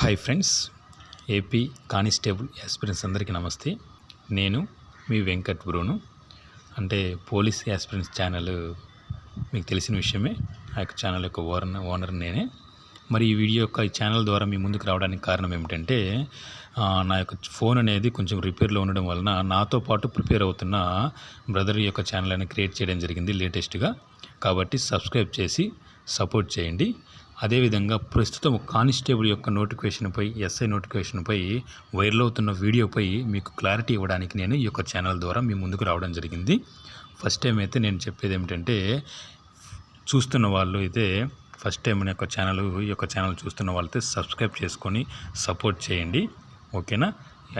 Hi friends AP constable aspirants అందరికీ నమస్తే. నేను మీ వెంకట్ బ్రూను. అంటే పోలీస్ యాస్పిరెంట్స్ ఛానల్ మీకు తెలిసిన విషయమే. ఆ యొక్క ఛానల్ యొక్క ఓనర్ ఓనర్ నేనే. మరి ఈ వీడియో యొక్క ఈ ఛానల్ ద్వారా మీ ముందుకు రావడానికి కారణం ఏమిటంటే నా యొక్క ఫోన్ అనేది కొంచెం రిపేర్లో ఉండడం వలన నాతో పాటు ప్రిపేర్ అవుతున్న బ్రదర్ యొక్క ఛానల్ అని క్రియేట్ చేయడం జరిగింది లేటెస్ట్గా. కాబట్టి సబ్స్క్రైబ్ చేసి సపోర్ట్ చేయండి. అదేవిధంగా ప్రస్తుతం కానిస్టేబుల్ యొక్క నోటిఫికేషన్పై ఎస్ఐ నోటిఫికేషన్పై వైరల్ అవుతున్న వీడియోపై మీకు క్లారిటీ ఇవ్వడానికి నేను ఈ యొక్క ఛానల్ ద్వారా మీ ముందుకు రావడం జరిగింది. ఫస్ట్ టైం అయితే నేను చెప్పేది ఏమిటంటే చూస్తున్న వాళ్ళు అయితే ఫస్ట్ టైం మన యొక్క ఛానల్ ఈ యొక్క ఛానల్ చూస్తున్న వాళ్ళైతే సబ్స్క్రైబ్ చేసుకొని సపోర్ట్ చేయండి. ఓకేనా?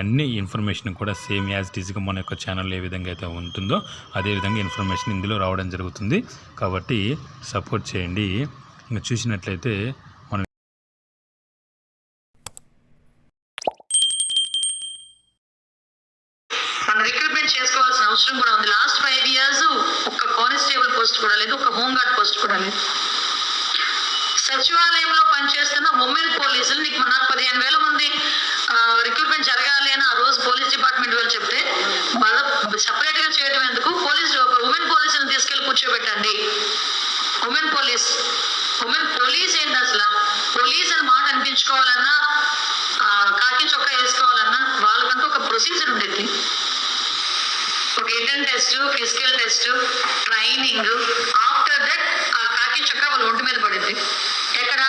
అన్ని ఇన్ఫర్మేషన్ కూడా సేమ్ యాజ్ డిజ్గా మన యొక్క ఛానల్ ఏ విధంగా అయితే ఉంటుందో అదే విధంగా ఇన్ఫర్మేషన్ ఇందులో రావడం జరుగుతుంది. కాబట్టి సపోర్ట్ చేయండి. ఇంకా చూసినట్లయితే మనం రిక్రూట్మెంట్ చేసుకోవాల్సిన అవసరం కూడా ఉంది. లాస్ట్ ఫైవ్ ఇయర్స్ ఒక కానిస్టేబుల్ పోస్ట్ కూడా లేదు ఒక హోంగార్డ్ పోస్ట్ కూడా లేదు. సచివాలయంలో పనిచేస్తున్న ఉమెన్ పోలీసులు నీకు నాకు పదిహేను వేల మంది రిక్రూట్మెంట్ జరగాలి అని ఆ రోజు పోలీస్ డిపార్ట్మెంట్ వాళ్ళు చెప్తే వాళ్ళ సపరేట్గా చేయడం ఎందుకు? పోలీస్ ఉమెన్ పోలీసులను తీసుకెళ్ళి కూర్చోబెట్టండి. ఉమెన్ పోలీస్ ఉమెన్ పోలీస్ ఏంటి అసలు? పోలీస్ అని మాట అనిపించుకోవాలన్నా కాకి చొక్కా వేసుకోవాలన్నా వాళ్ళకంటూ ఒక ప్రొసీజర్ ఉండేది. ఒక written test physical test training. After that ఆ కాకి చొక్కా వాళ్ళ ఒంటి మీద పడింది. ఎక్కడ?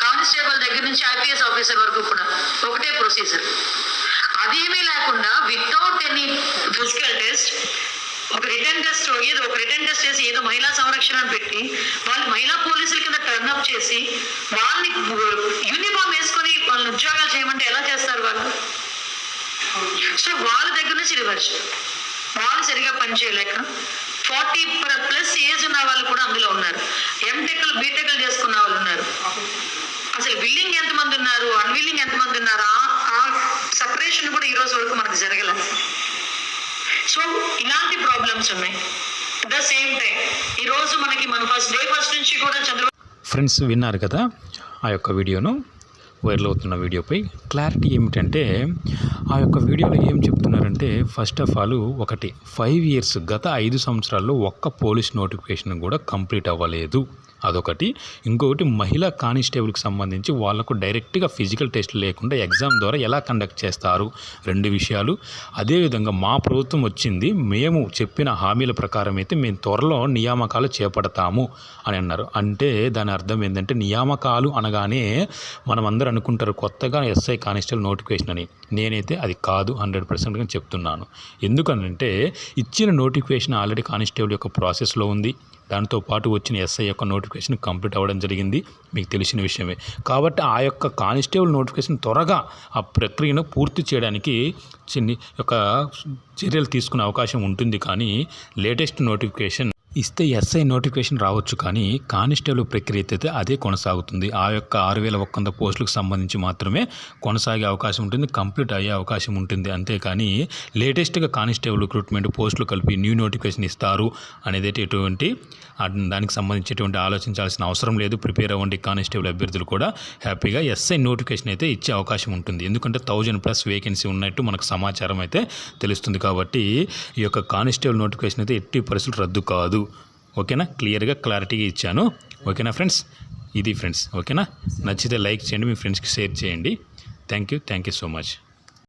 కానిస్టేబుల్ దగ్గర నుంచి ఐపీఎస్ ఆఫీసర్ వరకు కూడా. ఒకటే ప్రొసీజర్ అదేమీ లేకుండా వితౌట్ ఎనీ ఫిజికల్ టెస్ట్ ఒక రిటర్న్ టెస్ట్ ఏదో ఒక రిటర్న్ టెస్ట్ చేసి ఏదో మహిళా సంరక్షణ అని పెట్టి వాళ్ళు మహిళా పోలీసుల కింద టర్న్ అప్ చేసి వాళ్ళని uh, యూనిఫామ్ వేసుకొని వాళ్ళని ఉద్యోగాలు చేయమంటే ఎలా చేస్తారు వాళ్ళు? సో వాళ్ళ దగ్గర నుంచి రివర్స్ వాళ్ళు సరిగా పనిచేయలేక ఫార్టీ ప్లస్ ఏజ్ ఉన్న వాళ్ళు కూడా అందులో ఉన్నారు. ఎంటెక్లు బీటెక్లు చేసుకున్న వాళ్ళు ఉన్నారు. అసలు విల్లింగ్ ఎంతమంది ఉన్నారు? అన్విల్లింగ్ ఎంతమంది ఉన్నారు? ఆ- ఆ సపరేషన్ కూడా ఈ రోజు వరకు మనకు జరగలేదు సో ఇలాంటి ప్రాబ్లమ్స్ ఉన్నాయి. ద సేమ్ టైం ఈరోజు మనకి మన ఫస్ట్ డే ఫస్ట్ నుంచి కూడా చంద్రబాబు ఫ్రెండ్స్ విన్నారు కదా ఆ యొక్క వీడియోను? వైరల్ అవుతున్న వీడియోపై క్లారిటీ ఏమిటంటే ఆ యొక్క వీడియోలో ఏం చెప్తున్నారంటే ఫస్ట్ ఆఫ్ ఆల్ ఒకటి ఫైవ్ ఇయర్స్ గత ఐదు సంవత్సరాల్లో ఒక్క పోలీస్ నోటిఫికేషన్ కూడా కంప్లీట్ అవ్వలేదు. అదొకటి. ఇంకొకటి మహిళా కానిస్టేబుల్కి సంబంధించి వాళ్ళకు డైరెక్ట్గా ఫిజికల్ టెస్ట్ లేకుండా ఎగ్జామ్ ద్వారా ఎలా కండక్ట్ చేస్తారు? రెండు విషయాలు. అదేవిధంగా మా ప్రభుత్వం వచ్చింది మేము చెప్పిన హామీల ప్రకారం అయితే మేము త్వరలో నియామకాలు చేపడతాము అని అన్నారు. అంటే దాని అర్థం ఏంటంటే నియామకాలు అనగానే మనం అనుకుంటారు కొత్తగా ఎస్ఐ కానిస్టేబుల్ నోటిఫికేషన్ అని. నేనైతే అది కాదు హండ్రెడ్ పర్సెంట్గా చెప్తున్నాను. ఎందుకనంటే ఇచ్చిన నోటిఫికేషన్ ఆల్రెడీ కానిస్టేబుల్ యొక్క ప్రాసెస్లో ఉంది. దాంతో పాటు వచ్చిన ఎస్ఐ యొక్క నోటిఫికేషన్ కంప్లీట్ అవ్వడం జరిగింది. మీకు తెలిసిన విషయమే. కాబట్టి ఆ యొక్క కానిస్టేబుల్ నోటిఫికేషన్ త్వరగా ఆ ప్రక్రియను పూర్తి చేయడానికి చిన్ని యొక్క చర్యలు తీసుకునే అవకాశం ఉంటుంది. కానీ లేటెస్ట్ నోటిఫికేషన్ ఇస్తే ఎస్ఐ నోటిఫికేషన్ రావచ్చు కానీ కానిస్టేబుల్ ప్రక్రియ అయితే అదే కొనసాగుతుంది. ఆ యొక్క ఆరు వేల ఒక్క వంద పోస్టులకు సంబంధించి మాత్రమే కొనసాగే అవకాశం ఉంటుంది. కంప్లీట్ అయ్యే అవకాశం ఉంటుంది. అంతేకాని లేటెస్ట్గా కానిస్టేబుల్ రిక్రూట్మెంట్ పోస్టులు కలిపి న్యూ నోటిఫికేషన్ ఇస్తారు అనేది ఎటువంటి దానికి సంబంధించేటువంటి ఆలోచించాల్సిన అవసరం లేదు. ప్రిపేర్ అవ్వండి కానిస్టేబుల్ అభ్యర్థులు కూడా. హ్యాపీగా ఎస్ఐ నోటిఫికేషన్ అయితే ఇచ్చే అవకాశం ఉంటుంది. ఎందుకంటే థౌజండ్ ప్లస్ వేకెన్సీ ఉన్నట్టు మనకు సమాచారం అయితే తెలుస్తుంది కాబట్టి ఈ యొక్క కానిస్టేబుల్ నోటిఫికేషన్ అయితే ఎట్టి పరిస్థితులు రద్దు కాదు. ఓకేనా? క్లియర్గా క్లారిటీగా ఇచ్చాను. ఓకేనా ఫ్రెండ్స్? ఇది ఫ్రెండ్స్. ఓకేనా? నచ్చితే లైక్ చేయండి మీ ఫ్రెండ్స్కి షేర్ చేయండి. Thank you. Thank you so much.